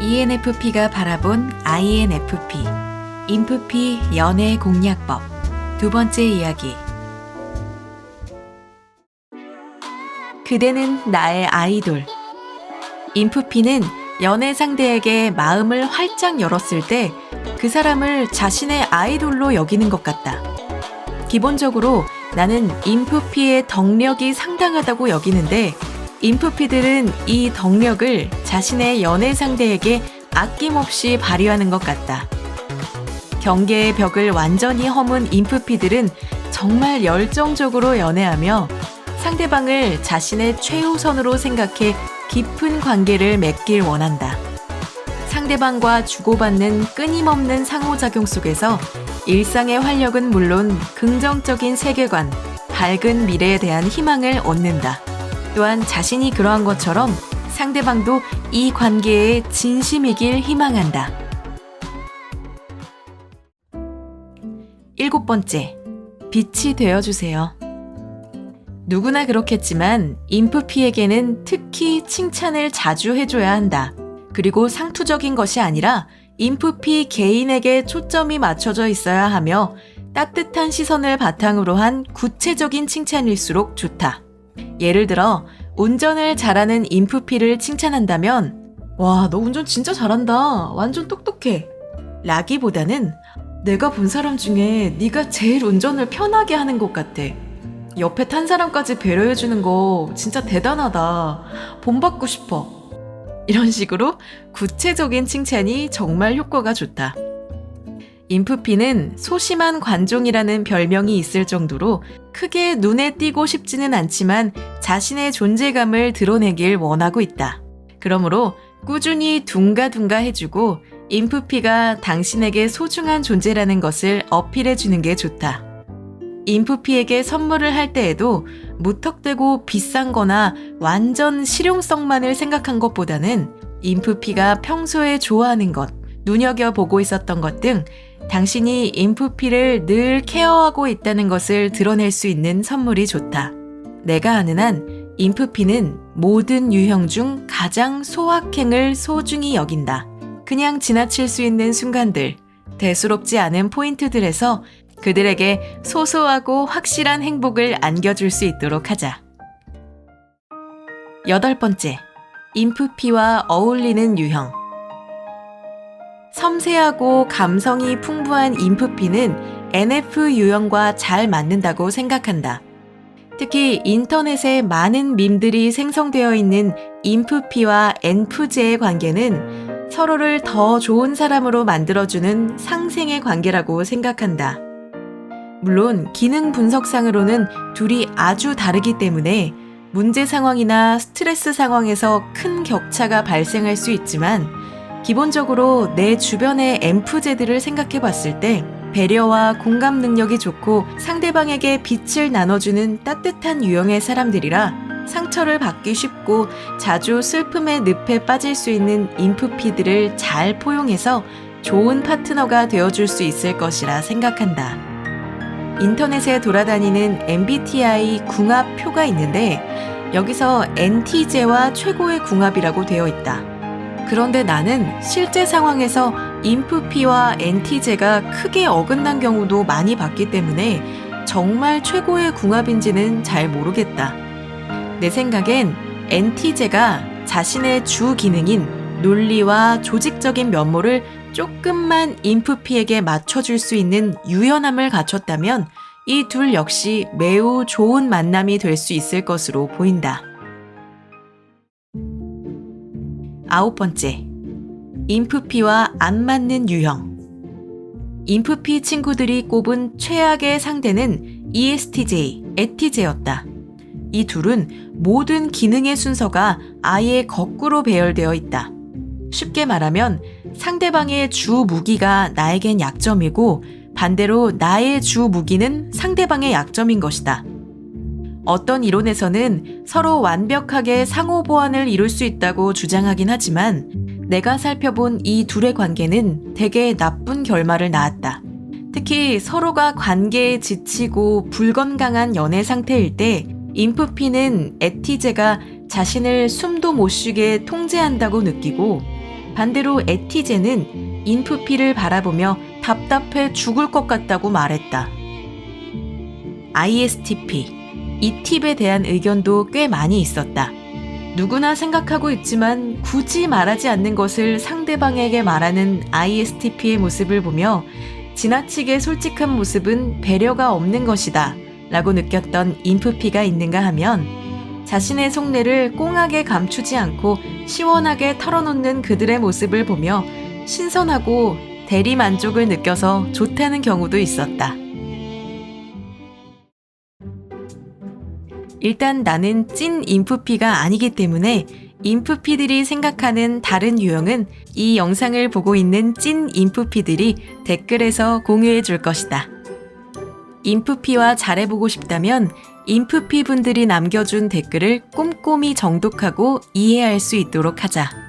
ENFP가 바라본 INFP 인프피 연애 공략법. 두 번째 이야기. 그대는 나의 아이돌. 인프피는 연애 상대에게 마음을 활짝 열었을 때 그 사람을 자신의 아이돌로 여기는 것 같다. 기본적으로 나는 인프피의 덕력이 상당하다고 여기는데 인프피들은 이 덕력을 자신의 연애 상대에게 아낌없이 발휘하는 것 같다. 경계의 벽을 완전히 허문 인프피들은 정말 열정적으로 연애하며 상대방을 자신의 최우선으로 생각해 깊은 관계를 맺길 원한다. 상대방과 주고받는 끊임없는 상호작용 속에서 일상의 활력은 물론 긍정적인 세계관, 밝은 미래에 대한 희망을 얻는다. 또한 자신이 그러한 것처럼 상대방도 이 관계에 진심이길 희망한다. 일곱 번째, 빛이 되어주세요. 누구나 그렇겠지만 인프피에게는 특히 칭찬을 자주 해줘야 한다. 그리고 상투적인 것이 아니라 인프피 개인에게 초점이 맞춰져 있어야 하며 따뜻한 시선을 바탕으로 한 구체적인 칭찬일수록 좋다. 예를 들어 운전을 잘하는 인프피를 칭찬한다면 와, 너 운전 진짜 잘한다. 완전 똑똑해. 라기보다는 내가 본 사람 중에 네가 제일 운전을 편하게 하는 것 같아. 옆에 탄 사람까지 배려해 주는 거 진짜 대단하다. 본받고 싶어. 이런 식으로 구체적인 칭찬이 정말 효과가 좋다. 인프피는 소심한 관종이라는 별명이 있을 정도로 크게 눈에 띄고 싶지는 않지만 자신의 존재감을 드러내길 원하고 있다. 그러므로 꾸준히 둥가둥가 해주고 인프피가 당신에게 소중한 존재라는 것을 어필해 주는 게 좋다. 인프피에게 선물을 할 때에도 무턱대고 비싼 거나 완전 실용성만을 생각한 것보다는 인프피가 평소에 좋아하는 것, 눈여겨보고 있었던 것 등 당신이 인프피를 늘 케어하고 있다는 것을 드러낼 수 있는 선물이 좋다. 내가 아는 한 인프피는 모든 유형 중 가장 소확행을 소중히 여긴다. 그냥 지나칠 수 있는 순간들, 대수롭지 않은 포인트들에서 그들에게 소소하고 확실한 행복을 안겨줄 수 있도록 하자. 여덟 번째, 인프피와 어울리는 유형. 섬세하고 감성이 풍부한 인프피는 NF 유형과 잘 맞는다고 생각한다. 특히 인터넷에 많은 밈들이 생성되어 있는 인프피와 NFJ의 관계는 서로를 더 좋은 사람으로 만들어주는 상생의 관계라고 생각한다. 물론 기능 분석상으로는 둘이 아주 다르기 때문에 문제 상황이나 스트레스 상황에서 큰 격차가 발생할 수 있지만 기본적으로 내 주변의 엠프제들을 생각해 봤을 때 배려와 공감 능력이 좋고 상대방에게 빛을 나눠주는 따뜻한 유형의 사람들이라 상처를 받기 쉽고 자주 슬픔의 늪에 빠질 수 있는 인프피들을 잘 포용해서 좋은 파트너가 되어줄 수 있을 것이라 생각한다. 인터넷에 돌아다니는 MBTI 궁합표가 있는데 여기서 NTJ와 최고의 궁합이라고 되어 있다. 그런데 나는 실제 상황에서 인프피와 NTJ가 크게 어긋난 경우도 많이 봤기 때문에 정말 최고의 궁합인지는 잘 모르겠다. 내 생각엔 NTJ가 자신의 주 기능인 논리와 조직적인 면모를 조금만 인프피에게 맞춰줄 수 있는 유연함을 갖췄다면 이 둘 역시 매우 좋은 만남이 될 수 있을 것으로 보인다. 아홉 번째. 인프피와 안 맞는 유형. 인프피 친구들이 꼽은 최악의 상대는 ESTJ, 에티제였다. 이 둘은 모든 기능의 순서가 아예 거꾸로 배열되어 있다. 쉽게 말하면 상대방의 주 무기가 나에겐 약점이고 반대로 나의 주 무기는 상대방의 약점인 것이다. 어떤 이론에서는 서로 완벽하게 상호 보완을 이룰 수 있다고 주장하긴 하지만 내가 살펴본 이 둘의 관계는 되게 나쁜 결말을 낳았다. 특히 서로가 관계에 지치고 불건강한 연애 상태일 때 인프피는 에티제가 자신을 숨도 못 쉬게 통제한다고 느끼고 반대로 에티제는 인프피를 바라보며 답답해 죽을 것 같다고 말했다. ISTP. 이 팁에 대한 의견도 꽤 많이 있었다. 누구나 생각하고 있지만 굳이 말하지 않는 것을 상대방에게 말하는 ISTP의 모습을 보며 지나치게 솔직한 모습은 배려가 없는 것이다. 라고 느꼈던 인프피가 있는가 하면 자신의 속내를 꽁하게 감추지 않고 시원하게 털어놓는 그들의 모습을 보며 신선하고 대리 만족을 느껴서 좋다는 경우도 있었다. 일단 나는 찐 인프피가 아니기 때문에 인프피들이 생각하는 다른 유형은 이 영상을 보고 있는 찐 인프피들이 댓글에서 공유해 줄 것이다. 인프피와 잘해보고 싶다면 인프피 분들이 남겨준 댓글을 꼼꼼히 정독하고 이해할 수 있도록 하자.